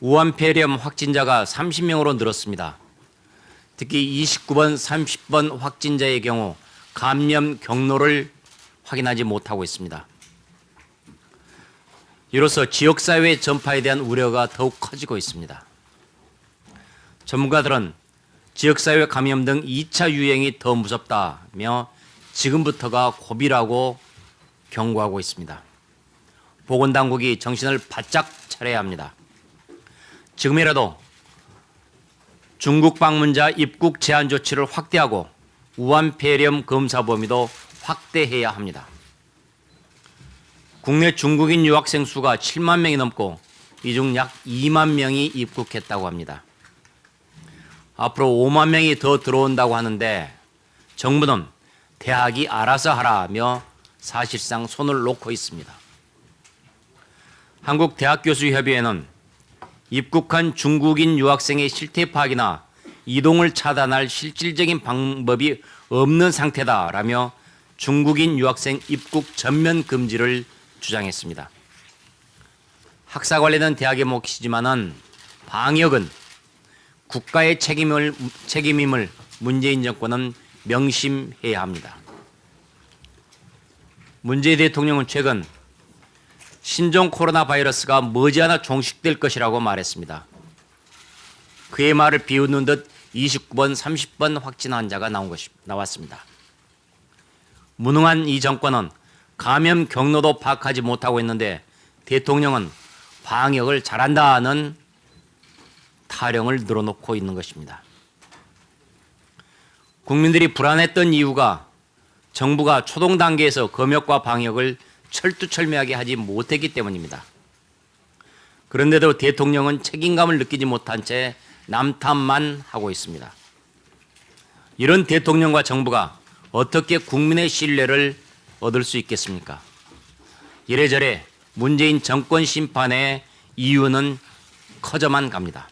우한폐렴 확진자가 30명으로 늘었습니다. 특히 29번, 30번 확진자의 경우 감염 경로를 확인하지 못하고 있습니다. 이로써 지역사회 전파에 대한 우려가 더욱 커지고 있습니다. 전문가들은 지역사회 감염 등 2차 유행이 더 무섭다며 지금부터가 고비라고 경고하고 있습니다. 보건당국이 정신을 바짝 차려야 합니다. 지금이라도 중국 방문자 입국 제한 조치를 확대하고 우한 폐렴 검사 범위도 확대해야 합니다. 국내 중국인 유학생 수가 7만 명이 넘고 이 중 약 2만 명이 입국했다고 합니다. 앞으로 5만 명이 더 들어온다고 하는데 정부는 대학이 알아서 하라며 사실상 손을 놓고 있습니다. 한국 대학교수협의회는 입국한 중국인 유학생의 실태 파악이나 이동을 차단할 실질적인 방법이 없는 상태다라며 중국인 유학생 입국 전면 금지를 주장했습니다. 학사 관리는 대학의 몫이지만은 방역은 국가의 책임을 책임임을 문재인 정권은 명심해야 합니다. 문재인 대통령은 최근 신종 코로나 바이러스가 머지않아 종식될 것이라고 말했습니다. 그의 말을 비웃는 듯 29번, 30번 확진 환자가 나온 것이 나왔습니다. 무능한 이 정권은 감염 경로도 파악하지 못하고 있는데 대통령은 방역을 잘한다는 타령을 늘어놓고 있는 것입니다. 국민들이 불안했던 이유가 정부가 초동 단계에서 검역과 방역을 철두철미하게 하지 못했기 때문입니다. 그런데도 대통령은 책임감을 느끼지 못한 채 남탓만 하고 있습니다. 이런 대통령과 정부가 어떻게 국민의 신뢰를 얻을 수 있겠습니까? 이래저래 문재인 정권 심판의 이유는 커져만 갑니다.